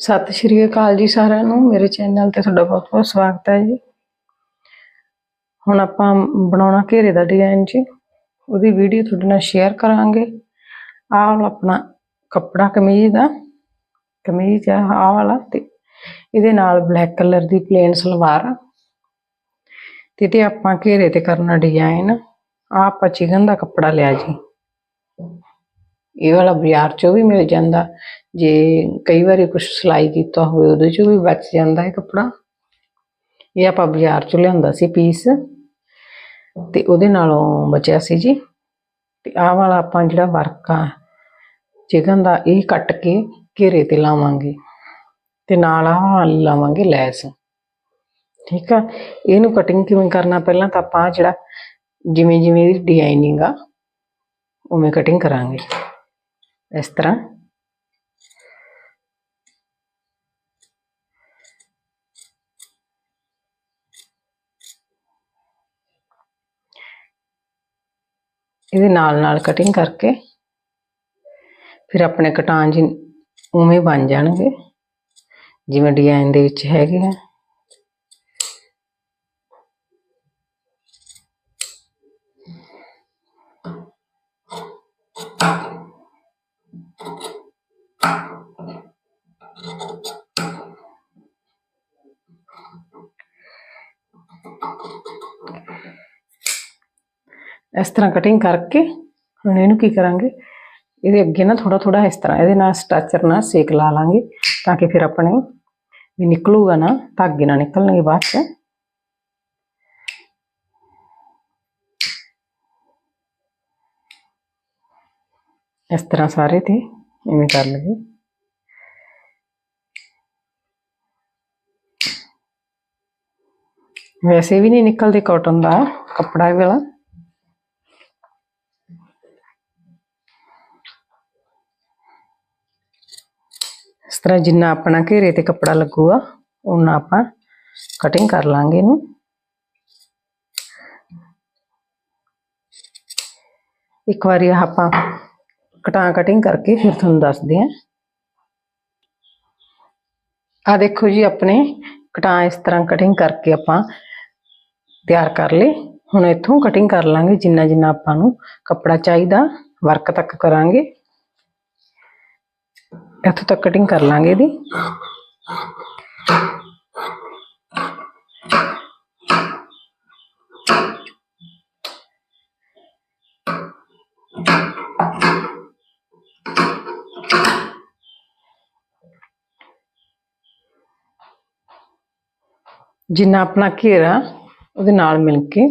ਸਤਿ ਸ਼੍ਰੀ ਅਕਾਲ ਜੀ ਸਾਰਿਆਂ ਨੂੰ। ਮੇਰੇ ਚੈਨਲ ਤੇ ਤੁਹਾਡਾ ਬਹੁਤ ਬਹੁਤ ਸਵਾਗਤ ਹੈ ਜੀ। ਹੁਣ ਆਪਾਂ ਬਣਾਉਣਾ ਘੇਰੇ ਦਾ ਡਿਜ਼ਾਈਨ ਜੀ। ਉਹਦੀ ਵੀਡੀਓ ਤੁਹਾਡੇ ਨਾਲ ਸ਼ੇਅਰ ਕਰਾਂਗੇ। ਆਹ ਵਾਲਾ ਆਪਣਾ ਕੱਪੜਾ ਕਮੀਜ਼ ਦਾ। ਕਮੀਜ਼ ਆ, ਆਹ ਵਾਲਾ ਤੇ ਇਹਦੇ ਨਾਲ ਬਲੈਕ ਕਲਰ ਦੀ ਪਲੇਨ ਸਲਵਾਰ। ਆ ਤੇ ਤੇ ਆਪਾਂ ਘੇਰੇ ਤੇ ਕਰਨਾ ਡਿਜ਼ਾਈਨ ਆਹ ਆਪਾਂ ਚਿਕਨ ਦਾ ਕੱਪੜਾ ਲਿਆ ਜੀ। ਇਹ ਵਾਲਾ ਬਾਜ਼ਾਰ ਚੋਂ ਵੀ ਮਿਲ ਜਾਂਦਾ। ਜੇ ਕਈ ਵਾਰੀ ਕੁਝ ਸਿਲਾਈ ਕੀਤਾ ਹੋਵੇ, ਉਹਦੇ ਚੋਂ ਵੀ ਬਚ ਜਾਂਦਾ ਹੈ ਕੱਪੜਾ। ਇਹ ਆਪਾਂ ਬਾਜ਼ਾਰ ਚੋਂ ਲਿਆਂਦਾ ਸੀ ਪੀਸ। ਤੇ ਉਹਦੇ ਨਾਲੋਂ ਬਚਿਆ ਸੀ ਜੀ। ਤੇ ਆਹ ਵਾਲਾ ਆਪਾਂ ਜਿਹੜਾ ਵਰਕ ਆ ਚਿਕਨ ਦਾ ਇਹ ਕੱਟ ਕੇ ਘੇਰੇ ਤੇ ਲਾਵਾਂਗੇ। ਤੇ ਨਾਲ ਆਹ ਲਾਵਾਂਗੇ ਲੈਸ। ਠੀਕ ਆ? ਇਹਨੂੰ ਕਟਿੰਗ ਕਿਵੇਂ ਕਰਨਾ? ਪਹਿਲਾਂ ਤਾਂ ਆਪਾਂ ਜਿਹੜਾ ਜਿਵੇਂ ਜਿਵੇਂ ਇਹਦੀ ਡਿਜ਼ਾਈਨਿੰਗ ਆ, ਉਵੇਂ ਕਟਿੰਗ ਕਰਾਂਗੇ। ਇਸ ਤਰ੍ਹਾਂ ਇਹਦੇ ਨਾਲ ਨਾਲ ਕਟਿੰਗ ਕਰਕੇ ਫਿਰ ਆਪਣੇ ਕਟਾਂ ਜੀ ਉਵੇਂ ਬਣ ਜਾਣਗੇ ਜਿਵੇਂ ਡਿਜ਼ਾਈਨ ਦੇ ਵਿੱਚ ਹੈਗੇ ਆ ਇਸ ਤਰ੍ਹਾਂ ਕਟਿੰਗ ਕਰਕੇ ਹੁਣ ਇਹਨੂੰ ਕੀ ਕਰਾਂਗੇ ਇਹਦੇ ਅੱਗੇ ਨਾ ਥੋੜਾ ਥੋੜਾ ਇਸ ਤਰ੍ਹਾਂ ਇਹਦੇ ਨਾਲ ਸਟਾਚਰ ਨਾਲ ਸੇਕ ਲਾ ਲਾਂਗੇ ਤਾਂ ਕਿ ਫਿਰ ਆਪਣੇ ਵੀ ਨਿਕਲੂਗਾ ਨਾ ਧਾਗੇ ਨਾਲ ਨਿਕਲਣਗੇ ਬਾਅਦ ਚ ਇਸ ਤਰ੍ਹਾਂ ਸਾਰੇ ਤੇ ਇਵੇਂ ਕਰ ਲਈਏ ਵੈਸੇ ਵੀ ਨਹੀਂ ਨਿਕਲਦੇ ਕਾਟਨ ਦਾ ਕੱਪੜਾ ਇਹ ਵਾਲਾ ਤਰ੍ਹਾਂ ਜਿੰਨਾ ਆਪਣਾ ਘੇਰੇ ਤੇ ਕੱਪੜਾ ਲੱਗੂਗਾ ਉਹਨਾਂ ਆਪਾਂ ਕਟਿੰਗ ਕਰ ਲਾਂਗੇ ਇਹਨੂੰ। ਇੱਕ ਵਾਰੀ ਆਪਾਂ ਕਟਾਂ ਕਟਿੰਗ ਕਰਕੇ ਫਿਰ ਤੁਹਾਨੂੰ ਦੱਸਦੇ ਆਂ। ਆ ਦੇਖੋ ਜੀ, ਆਪਣੇ ਕਟਾਂ ਇਸ ਤਰ੍ਹਾਂ ਕਟਿੰਗ ਕਰਕੇ ਆਪਾਂ ਤਿਆਰ ਕਰ ਲਏ। ਹੁਣ ਇੱਥੋਂ ਕਟਿੰਗ ਕਰ ਲਾਂਗੇ ਜਿੰਨਾ ਜਿੰਨਾ ਆਪਾਂ ਨੂੰ ਕੱਪੜਾ ਚਾਹੀਦਾ ਵਰਕ ਤੱਕ ਕਰਾਂਗੇ। ਇੱਥੋਂ ਤੱਕ ਕਟਿੰਗ ਕਰ ਲਾਂਗੇ ਇਹਦੀ ਜਿੰਨਾ ਆਪਣਾ ਘੇਰਾ ਉਹਦੇ ਨਾਲ ਮਿਲ ਕੇ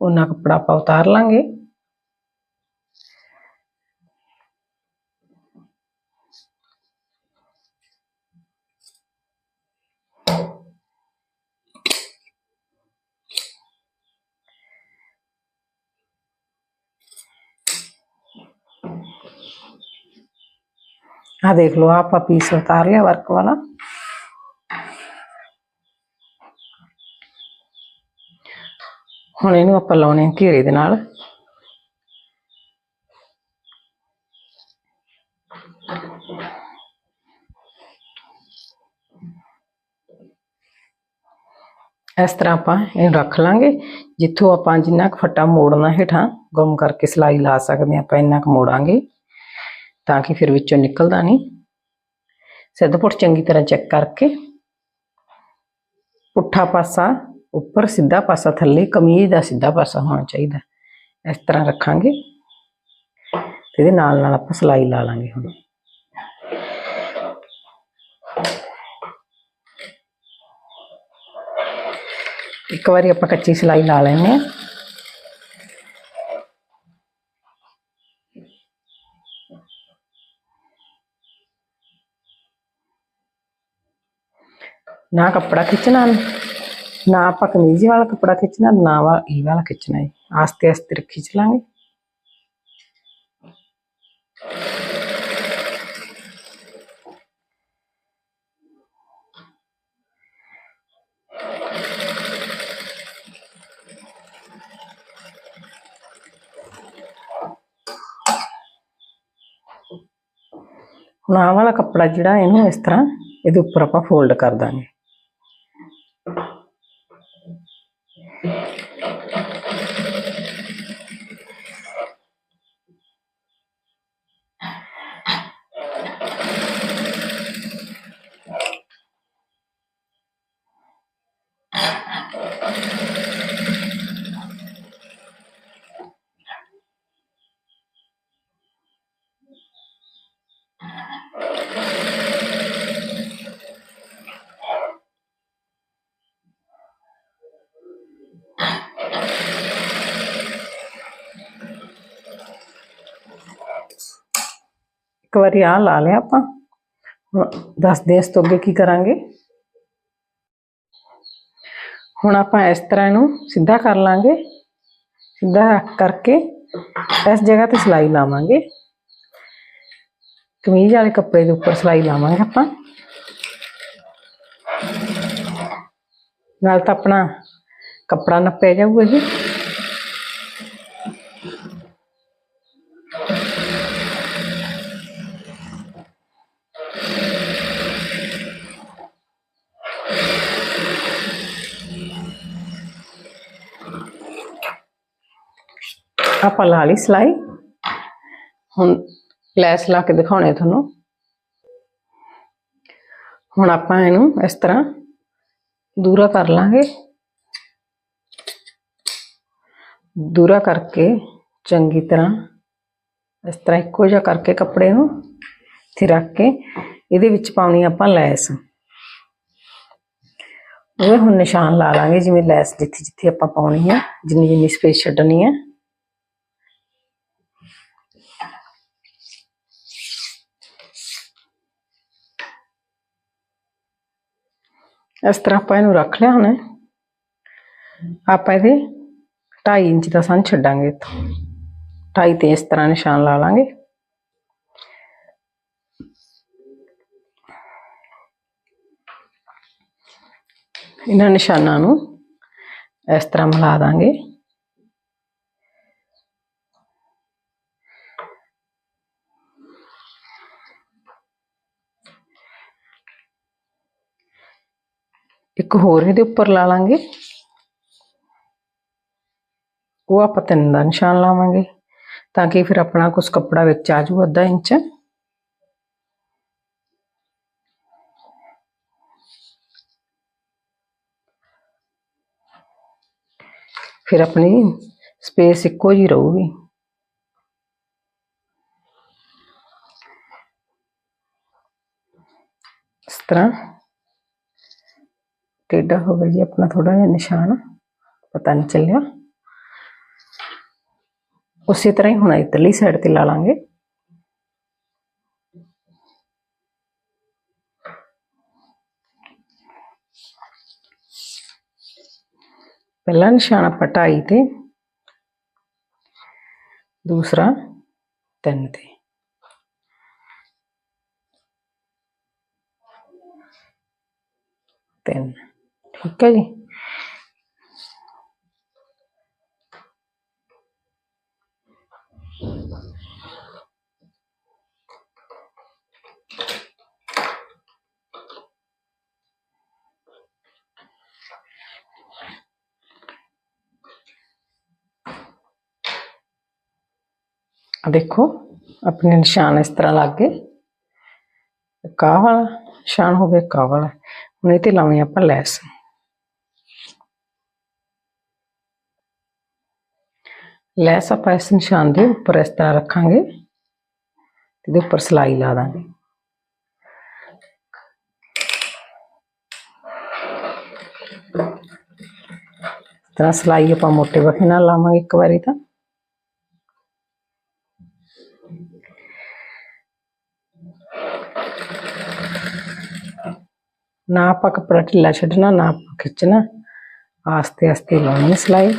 ਉਹਨਾਂ ਕੱਪੜਾ ਆਪਾਂ ਉਤਾਰ ਲਾਂਗੇ ਆ ਦੇਖ ਲਓ ਆਹ ਆਪਾਂ ਪੀਸ ਉਤਾਰ ਲਿਆ ਵਰਕ ਵਾਲਾ ਹੁਣ ਇਹਨੂੰ ਆਪਾਂ ਲਾਉਣੇ ਆ ਘੇਰੇ ਦੇ ਨਾਲ ਇਸ ਤਰ੍ਹਾਂ ਆਪਾਂ ਇਹਨੂੰ ਰੱਖ ਲਾਂਗੇ ਜਿੱਥੋਂ ਆਪਾਂ ਜਿੰਨਾ ਕੁ ਫੱਟਾ ਮੋੜਨਾ ਹੇਠਾਂ ਗੁੰਮ ਕਰਕੇ ਸਲਾਈ ਲਾ ਸਕਦੇ ਹਾਂ ਆਪਾਂ ਇੰਨਾ ਕੁ ਮੋੜਾਂਗੇ ਤਾਂ ਕਿ ਫਿਰ ਵਿੱਚੋਂ ਨਿਕਲਦਾ ਨਹੀਂ। ਸਿੱਧ ਪੁੱਟ ਚੰਗੀ ਤਰ੍ਹਾਂ ਚੈੱਕ ਕਰਕੇ ਪੁੱਠਾ ਪਾਸਾ ਉੱਪਰ ਸਿੱਧਾ ਪਾਸਾ, ਥੱਲੇ ਕਮੀਜ਼ ਦਾ ਸਿੱਧਾ ਪਾਸਾ ਹੋਣਾ ਚਾਹੀਦਾ। ਇਸ ਤਰ੍ਹਾਂ ਰੱਖਾਂਗੇ ਤੇ ਇਹਦੇ ਨਾਲ ਨਾਲ ਆਪਾਂ ਸਲਾਈ ਲਾ ਲਾਂਗੇ ਹੁਣ। ਇੱਕ ਵਾਰੀ ਆਪਾਂ ਕੱਚੀ ਸਲਾਈ ਲਾ ਲੈਂਦੇ ਹਾਂ। నాకు అప్పటికి ఇచ్చినాను నా పక్క నిజి వాళ్ళకి అప్పటికి ఇచ్చినాను నా ఈ వాళ్ళకి ఇచ్చినాయి ఆస్తి ఆస్తి ఇచ్చలాంగి నా वाला कपड़ा जड़ा इन्हों इस तरह ये ऊपर आप Thank you. ਇੱਕ ਵਾਰੀ ਆ ਲਾ ਲਿਆ ਆਪਾਂ ਹੁਣ ਦੱਸਦੇ ਹਾਂ ਇਸ ਤੋਂ ਅੱਗੇ ਕੀ ਕਰਾਂਗੇ ਹੁਣ ਆਪਾਂ ਇਸ ਤਰ੍ਹਾਂ ਇਹਨੂੰ ਸਿੱਧਾ ਕਰ ਲਾਂਗੇ ਸਿੱਧਾ ਕਰਕੇ ਇਸ ਜਗ੍ਹਾ ਤੇ ਸਿਲਾਈ ਲਾਵਾਂਗੇ ਕਮੀਜ਼ ਵਾਲੇ ਕੱਪੜੇ ਦੇ ਉੱਪਰ ਸਿਲਾਈ ਲਾਵਾਂਗੇ ਆਪਾਂ ਨਾਲ ਤਾਂ ਆਪਣਾ ਕੱਪੜਾ ਨੱਪਿਆ ਜਾਊਗਾ ਜੀ ਆਪਾਂ ਲਾ ਲਈ ਸਿਲਾਈ। ਹੁਣ ਲੈਸ ਲਾ ਕੇ ਦਿਖਾਉਣੇ ਤੁਹਾਨੂੰ। ਹੁਣ ਆਪਾਂ ਇਹਨੂੰ ਇਸ ਤਰ੍ਹਾਂ ਦੂਰਾ ਕਰ ਲਾਂਗੇ। ਦੂਰਾ ਕਰਕੇ ਚੰਗੀ ਤਰ੍ਹਾਂ ਇਸ ਤਰ੍ਹਾਂ ਇੱਕੋ ਜਿਹਾ ਕਰਕੇ ਕੱਪੜੇ ਨੂੰ ਇੱਥੇ ਰੱਖ ਕੇ ਇਹਦੇ ਵਿੱਚ ਪਾਉਣੀ ਆਪਾਂ ਲੈਸ। ਉਹ ਹੁਣ ਨਿਸ਼ਾਨ ਲਾ ਲਾਂਗੇ ਜਿਵੇਂ ਲੈਸ ਜਿੱਥੇ ਜਿੱਥੇ ਆਪਾਂ ਪਾਉਣੀ ਹੈ ਜਿੰਨੀ ਜਿੰਨੀ ਸਪੇਸ ਛੱਡਣੀ ਹੈ ਇਸ ਤਰ੍ਹਾਂ ਆਪਾਂ ਇਹਨੂੰ ਰੱਖ ਲਿਆ ਹੁਣ। ਆਪਾਂ ਇਹਦੇ 2.5 ਇੰਚ ਦਾ ਸੰਨ ਛੱਡਾਂਗੇ ਇੱਥੋਂ। 2.5 ਤੇ ਇਸ ਤਰ੍ਹਾਂ ਨਿਸ਼ਾਨ ਲਾ ਲਾਂਗੇ। ਇਹਨਾਂ ਨਿਸ਼ਾਨਾਂ ਨੂੰ ਇਸ ਤਰ੍ਹਾਂ ਮਿਲਾ ਦਾਂਗੇ। ਇੱਕ ਹੋਰ ਇਹਦੇ ਉੱਪਰ ਲਾ ਲਾਂਗੇ ਉਹ ਆਪਾਂ ਤਿੰਨ ਦਾ ਨਿਸ਼ਾਨ ਲਾਵਾਂਗੇ ਤਾਂ ਕਿ ਫਿਰ ਆਪਣਾ ਕੁਝ ਕੱਪੜਾ ਵਿੱਚ ਆ ਜਾਊ ਅੱਧਾ ਇੰਚ ਫਿਰ ਆਪਣੀ ਸਪੇਸ ਇੱਕੋ ਜੀ ਰਹੂਗੀ ਇਸ ਤਰ੍ਹਾਂ ਟੇਢਾ ਹੋ ਗਿਆ ਜੀ ਆਪਣਾ ਥੋੜਾ ਜਿਹਾ ਨਿਸ਼ਾਨ ਪਤਾ ਨਹੀਂ ਚੱਲਿਆ ਉਸੇ ਤਰ੍ਹਾਂ ਹੀ ਹੁਣ ਇਧਰਲੀ ਸਾਈਡ ਤੇ ਲਾ ਲਾਂਗੇ ਪਹਿਲਾ ਨਿਸ਼ਾਨ ਆਪਾਂ ਢਾਈ ਤੇ ਦੂਸਰਾ ਤਿੰਨ ਤੇ ਤਿੰਨ ਠੀਕ ਹੈ ਜੀ ਆ ਦੇਖੋ ਆਪਣੇ ਨਿਸ਼ਾਨ ਇਸ ਤਰ੍ਹਾਂ ਲੱਗ ਗਏ ਕਾਹ ਵਾਲਾ ਨਿਸ਼ਾਨ ਹੋ ਗਿਆ ਕਾਹ ਵਾਲਾ ਹੁਣ ਇਹ ਤੇ ਲਾਉਣੀ ਆਪਾਂ ਲੈਸ ਲੈਸ ਆਪਾਂ ਇਸ ਨਿਸ਼ਾਨ ਦੇ ਉੱਪਰ ਇਸ ਤਰ੍ਹਾਂ ਰੱਖਾਂਗੇ ਇਹਦੇ ਉੱਪਰ ਸਲਾਈ ਲਾ ਦਾਂਗੇ। ਇਸ ਤਰ੍ਹਾਂ ਸਲਾਈ ਆਪਾਂ ਮੋਟੇ ਵਖੇ ਨਾਲ ਲਾਵਾਂਗੇ ਇੱਕ ਵਾਰੀ ਤਾਂ। ਨਾ ਆਪਾਂ ਕੱਪੜਾ ਢਿੱਲਾ ਛੱਡਣਾ, ਨਾ ਆਪਾਂ ਖਿੱਚਣਾ। ਆਸਤੇ ਆਸਤੇ ਲਾਉਣੀ ਹੈ ਸਿਲਾਈ।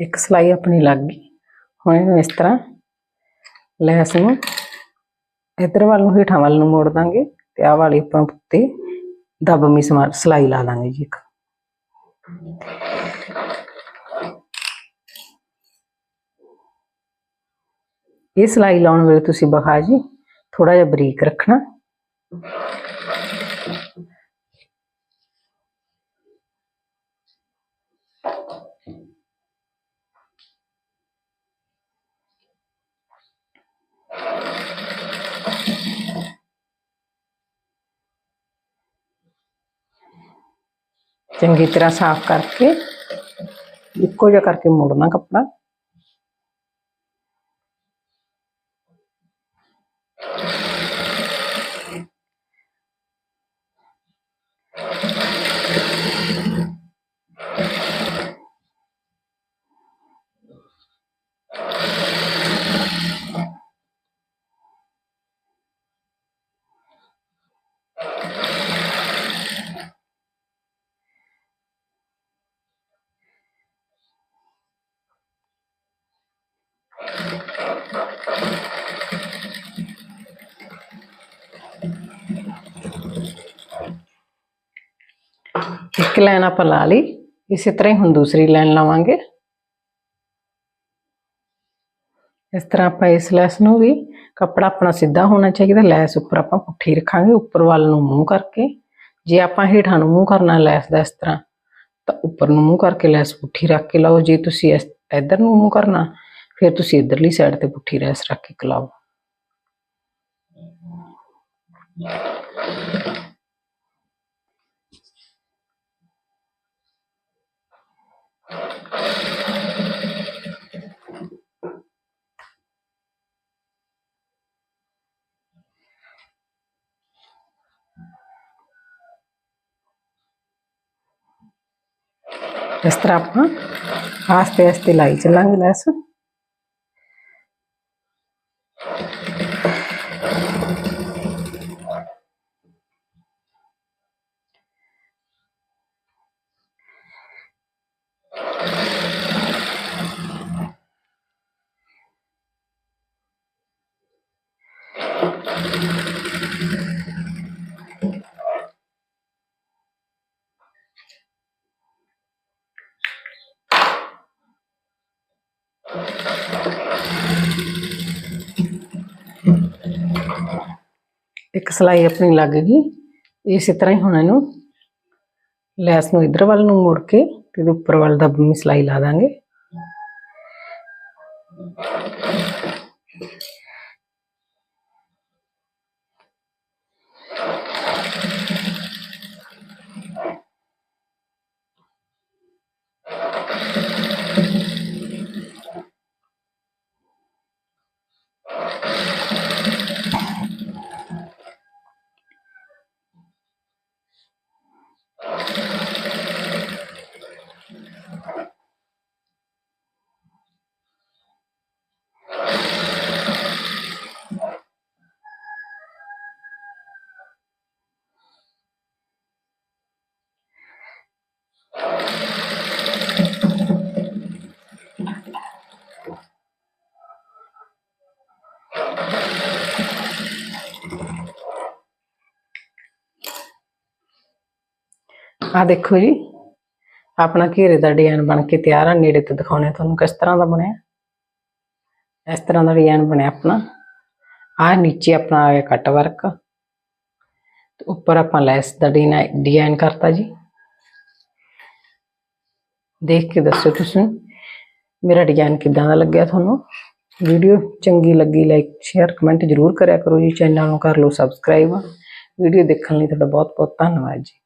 ਇੱਕ ਸਲਾਈ ਆਪਣੀ ਲੱਗ ਗਈ। ਹੁਣ ਇਹਨੂੰ ਇਸ ਤਰ੍ਹਾਂ ਲੈਸ ਨੂੰ ਇਧਰ ਵੱਲ ਨੂੰ, ਹੀਠਾਂ ਵੱਲ ਨੂੰ ਮੋੜ ਦਾਂਗੇ ਤੇ ਆਹ ਵਾਲੀ ਆਪਾਂ ਉੱਤੇ ਦਬਮੀ ਸਲਾਈ ਲਾ ਲਾਂਗੇ ਜੀ ਇੱਕ। ਇਹ ਸਲਾਈ ਲਾਉਣ ਵੇਲੇ ਤੁਸੀਂ ਬਖਾ ਜੀ ਥੋੜਾ ਜਿਹਾ ਬਰੀਕ ਰੱਖਣਾ। ਚੰਗੀ ਤਰ੍ਹਾਂ ਸਾਫ਼ ਕਰਕੇ ਇੱਕੋ ਜਿਹਾ ਕਰਕੇ ਮੁੜਨਾ ਕੱਪੜਾ। ਇੱਕ ਲਾਈਨ ਆਪਾਂ ਲਾ ਲਈ। ਇਸੇ ਤਰ੍ਹਾਂ ਹੀ ਹੁਣ ਦੂਸਰੀ ਲਾਈਨ ਲਾਵਾਂਗੇ। ਇਸ ਤਰ੍ਹਾਂ ਆਪਾਂ ਇਸ ਲੈਸ ਨੂੰ ਵੀ ਕੱਪੜਾ ਆਪਣਾ ਸਿੱਧਾ ਹੋਣਾ ਚਾਹੀਦਾ। ਲੈਸ ਉੱਪਰ ਆਪਾਂ ਪੁੱਠੀ ਰੱਖਾਂਗੇ, ਉੱਪਰ ਵੱਲ ਨੂੰ ਮੂੰਹ ਕਰਕੇ। ਜੇ ਆਪਾਂ ਹੇਠਾਂ ਨੂੰ ਮੂੰਹ ਕਰਨਾ ਲੈਸ ਦਾ ਇਸ ਤਰ੍ਹਾਂ, ਤਾਂ ਉੱਪਰ ਨੂੰ ਮੂੰਹ ਕਰਕੇ ਲੈਸ ਪੁੱਠੀ ਰੱਖ ਕੇ ਲਾਓ। ਜੇ ਤੁਸੀਂ ਇਸ ਇੱਧਰ ਨੂੰ ਮੂੰਹ ਕਰਨਾ, ਫਿਰ ਤੁਸੀਂ ਇੱਧਰਲੀ ਸਾਈਡ ਤੇ ਪੁੱਠੀ ਲੈਸ ਰੱਖ ਕੇ ਲਾਓ। इस तरह आप आस्ते आस्ते लाई चलाएँगे लहसुन ਇੱਕ ਸਲਾਈ ਆਪਣੀ ਲੱਗ ਗਈ। ਇਸੇ ਤਰ੍ਹਾਂ ਹੀ ਹੁਣ ਇਹਨੂੰ ਲੈਸ ਨੂੰ ਇਧਰ ਵੱਲ ਨੂੰ ਮੋੜ ਕੇ ਤੇ ਉੱਪਰ ਵੱਲ ਦਾ ਸਲਾਈ ਲਾ ਦਾਂਗੇ। ਆ ਦੇਖੋ ਜੀ, ਆਪਣਾ ਘੇਰੇ ਦਾ ਡਿਜ਼ਾਈਨ ਬਣ ਕੇ ਤਿਆਰ ਆ, ਨੇੜੇ ਤੋਂ ਦਿਖਾਉਣੇ ਤੁਹਾਨੂੰ ਕਿਸ ਤਰ੍ਹਾਂ ਦਾ ਬਣਿਆ। ਇਸ ਤਰ੍ਹਾਂ ਦਾ ਡਿਜ਼ਾਈਨ ਬਣਿਆ ਆਪਣਾ। ਆ ਨੀਚੇ ਆਪਣਾ ਆ ਗਿਆ ਕੱਟ ਵਰਕ। ਤੇ ਉੱਪਰ ਆਪਾਂ ਲੈਸ ਦਾ ਡਿਜ਼ਾਈਨ ਕਰਤਾ ਜੀ। ਦੇਖ ਕੇ ਦੱਸੋ ਤੁਸੀਂ, ਮੇਰਾ ਡਿਜ਼ਾਈਨ ਕਿਦਾਂ ਦਾ ਲੱਗਿਆ ਤੁਹਾਨੂੰ। ਵੀਡੀਓ ਚੰਗੀ ਲੱਗੀ, ਲਾਈਕ, ਸ਼ੇਅਰ, ਕਮੈਂਟ ਜਰੂਰ ਕਰਿਆ ਕਰੋ ਜੀ, ਚੈਨਲ ਨੂੰ ਕਰ ਲਓ ਸਬਸਕ੍ਰਾਈਬ। ਵੀਡੀਓ ਦੇਖਣ ਲਈ ਤੁਹਾਡਾ ਬਹੁਤ ਬਹੁਤ ਧੰਨਵਾਦ ਜੀ।